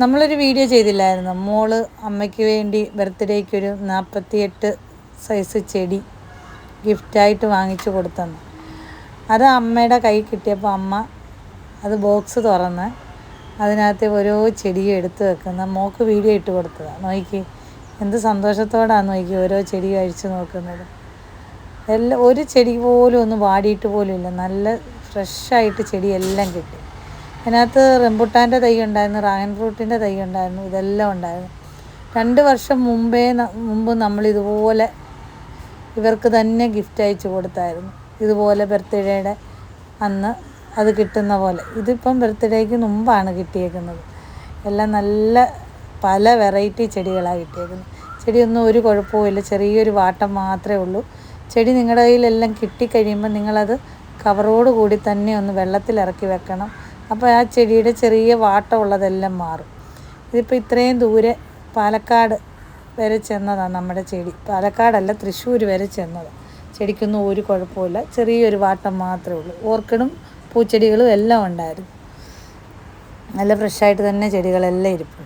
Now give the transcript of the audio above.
നമ്മളൊരു വീഡിയോ ചെയ്തില്ലായിരുന്നു. മോൾ അമ്മയ്ക്ക് വേണ്ടി ബർത്ത്ഡേക്ക് ഒരു നാൽപ്പത്തിയെട്ട് സൈസ് ചെടി ഗിഫ്റ്റായിട്ട് വാങ്ങിച്ചു കൊടുത്തെന്ന്. അത് അമ്മയുടെ കൈ കിട്ടിയപ്പോൾ അമ്മ അത് ബോക്സ് തുറന്ന് അതിനകത്ത് ഓരോ ചെടിയും എടുത്ത് വെക്കുന്ന. മോക്ക് വീഡിയോ ഇട്ട് കൊടുത്തതാണ് നോക്കി എന്ത് സന്തോഷത്തോടാണ് നോക്കി ഓരോ ചെടി അഴിച്ചു നോക്കുന്നത്. എല്ലാം ഒരു ചെടി പോലും ഒന്ന് വാടിയിട്ട് പോലും ഇല്ല. നല്ല ഫ്രഷായിട്ട് ചെടിയെല്ലാം കിട്ടി. അതിനകത്ത് റെമ്പുട്ടാന്റെ തൈ ഉണ്ടായിരുന്നു റാഗൻ ഫ്രൂട്ടിന്റെ തൈ ഉണ്ടായിരുന്നു ഇതെല്ലാം ഉണ്ടായിരുന്നു. രണ്ട് വർഷം മുമ്പേ മുമ്പ് നമ്മൾ ഇതുപോലെ ഇവർക്ക് തന്നെ ഗിഫ്റ്റ് അയച്ചു കൊടുത്തായിരുന്നു. ഇതുപോലെ ബർത്ത്ഡേയുടെ അന്ന് അത് കിട്ടുന്ന പോലെ. ഇതിപ്പം ബർത്ത്ഡേക്ക് മുമ്പാണ് കിട്ടിയേക്കുന്നത്. എല്ലാം നല്ല പല വെറൈറ്റി ചെടികളാണ് കിട്ടിയേക്കുന്നത്. ചെടിയൊന്നും ഒരു കുഴപ്പമില്ല ചെറിയൊരു വാട്ടം മാത്രമേ ഉള്ളൂ. ചെടി നിങ്ങളുടെ കയ്യിലെല്ലാം കിട്ടിക്കഴിയുമ്പോൾ നിങ്ങളത് കവറോട് കൂടി തന്നെ ഒന്ന് വെള്ളത്തിൽ ഇറക്കി വെക്കണം. അപ്പോൾ ആ ചെടിയുടെ ചെറിയ വാട്ടം ഉള്ളതെല്ലാം മാറും. ഇതിപ്പോൾ ഇത്രയും ദൂരെ പാലക്കാട് വരെ ചെന്നതാണ് നമ്മുടെ ചെടി. പാലക്കാടല്ല തൃശ്ശൂർ വരെ ചെന്നത്. ചെടിക്കൊന്നും ഒരു കുഴപ്പമില്ല ചെറിയൊരു വാട്ടം മാത്രമേ ഉള്ളൂ. ഓർക്കിഡും പൂച്ചെടികളും എല്ലാം ഉണ്ടായിരുന്നു. നല്ല ഫ്രഷായിട്ട് തന്നെ ചെടികളെല്ലാം ഇരിപ്പുണ്ട്.